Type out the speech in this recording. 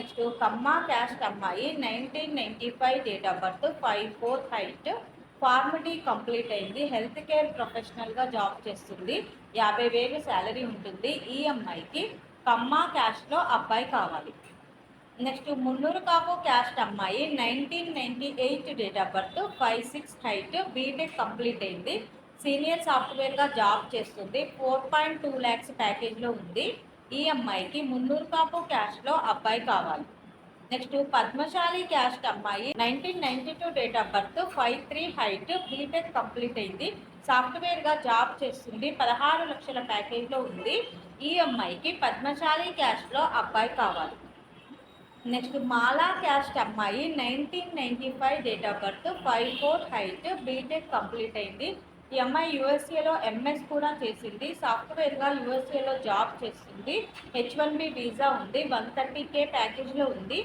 Next Kamma caste అమ్మాయి nineteen ninety five date of birth five four height Pharm D complete అయింది health care ప్రొఫెషనల్గా job చేస్తుంది. యాభై వేలు శాలరీ ఉంటుంది ఈ అమ్మాయికి. కమ్మా క్యాస్ట్లో అబ్బాయి కావాలి. నెక్స్ట్ మున్నూరు కాపు క్యాస్ట్ అమ్మాయి nineteen ninety eight date of birth five six height B Tech complete అయింది సీనియర్ సాఫ్ట్వేర్గా జాబ్ చేస్తుంది. ఫోర్ పాయింట్ టూ ల్యాక్స్ ప్యాకేజ్లో ఉంది. ఈ అమ్మాయికి మున్నూరు కాపు క్యాస్ట్లో అబ్బాయి కావాలి. నెక్స్ట్ పద్మశాలి క్యాస్ట్ అమ్మాయి nineteen ninety two date of birth five three height B Tech complete అయింది. సాఫ్ట్వేర్గా జాబ్ చేస్తుంది. పదహారు లక్షల ప్యాకేజ్లో ఉంది. ఈ అమ్మాయికి పద్మశాలి క్యాస్ట్లో అబ్బాయి కావాలి. నెక్స్ట్ మాలా క్యాస్ట్ అమ్మాయి nineteen ninety five date of birth five four height BTech complete అయింది. ఈ అమ్మాయి యూఎస్ఏలో ఎంఎస్ కూడా చేసింది. సాఫ్ట్వేర్గా యూఎస్ఏలో జాబ్ చేస్తుంది. హెచ్ వన్ బి వీసా ఉంది. వన్ థర్టీ కే ప్యాకేజ్లో ఉంది.